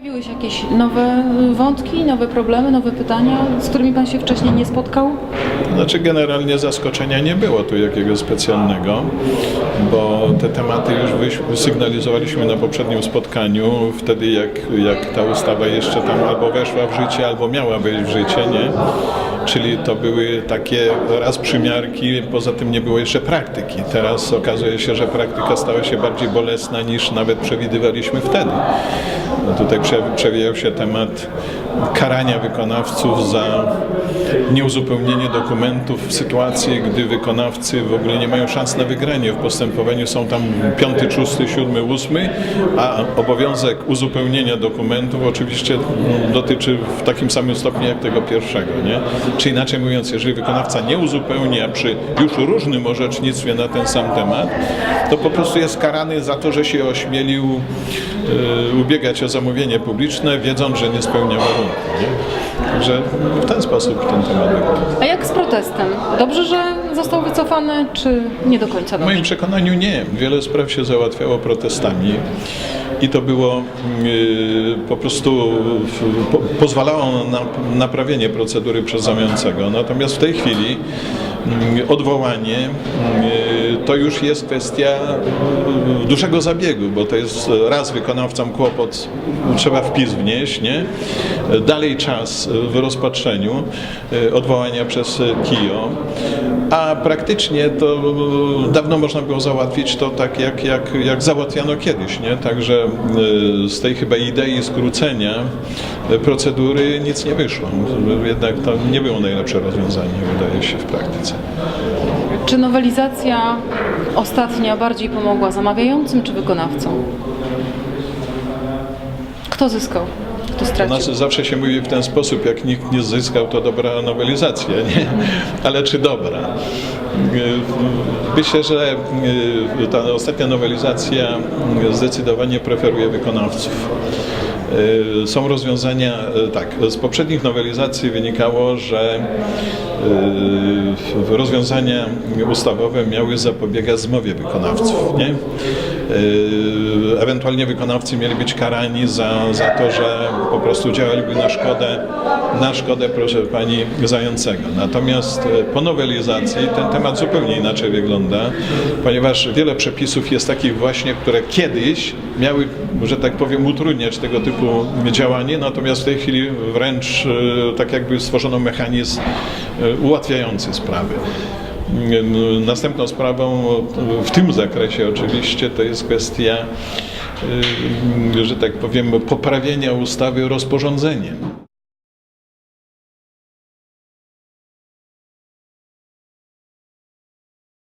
Pojawiły się jakieś nowe wątki, nowe problemy, nowe pytania, z którymi Pan się wcześniej nie spotkał? Znaczy generalnie zaskoczenia nie było tu jakiegoś specjalnego, bo te tematy już sygnalizowaliśmy na poprzednim spotkaniu, wtedy jak, jak ta ustawa jeszcze tam albo weszła w życie, albo miała wejść w życie, nie? Czyli to były takie raz przymiarki, poza tym nie było jeszcze praktyki. Teraz okazuje się, że praktyka stała się bardziej bolesna niż nawet przewidywaliśmy wtedy. No tutaj przewijał się temat karania wykonawców za nieuzupełnienie dokumentów w sytuacji, gdy wykonawcy w ogóle nie mają szans na wygranie w postępowaniu. Są tam piąty, szósty, siódmy, ósmy, a obowiązek uzupełnienia dokumentów oczywiście mm, dotyczy w takim samym stopniu jak tego pierwszego. Nie? Czy inaczej mówiąc, jeżeli wykonawca nie uzupełnia przy już różnym orzecznictwie na ten sam temat, to po prostu jest karany za to, że się ośmielił e, ubiegać o zamówienie publiczne, wiedząc, że nie spełnia warunków. Nie? Także w ten sposób ten temat wygląda. A jak z protestem? Dobrze, że został wycofany, czy nie do końca W dobrze? moim przekonaniu nie. Wiele spraw się załatwiało protestami i to było y, po prostu w- po, pozwalało na naprawienie procedury przez zamiającego. Natomiast w tej chwili odwołanie y, to już jest kwestia y, dużego zabiegu, bo to jest raz wykonawcom kłopot, trzeba wpis wnieść, nie? Dalej czas w rozpatrzeniu y, odwołania przez KIO, a praktycznie to dawno można było załatwić to tak, jak, jak, jak załatwiano kiedyś, nie? Także z tej chyba idei skrócenia procedury nic nie wyszło. Jednak to nie było najlepsze rozwiązanie, wydaje się, w praktyce. Czy nowelizacja ostatnia bardziej pomogła zamawiającym czy wykonawcom? Kto zyskał? Kto U stracił? nas zawsze się mówi w ten sposób, jak nikt nie zyskał, to dobra nowelizacja, nie? Ale czy dobra? Myślę, że y, ta ostatnia nowelizacja zdecydowanie preferuje wykonawców. Y, Są rozwiązania, y, tak, z poprzednich nowelizacji wynikało, że rozwiązania ustawowe miały zapobiegać zmowie wykonawców, nie? Ewentualnie wykonawcy mieli być karani za, za to, że po prostu działaliby na szkodę, na szkodę, proszę pani, zającego. Natomiast y, po nowelizacji ten temat zupełnie inaczej wygląda, ponieważ wiele przepisów jest takich właśnie, które kiedyś miały, że tak powiem, utrudniać tego typu działanie, natomiast w tej chwili wręcz y, tak jakby stworzono mechanizm y, ułatwiający sprawy. Następną sprawą w tym zakresie oczywiście to jest kwestia, y, że tak powiem, poprawienia ustawy rozporządzeniem.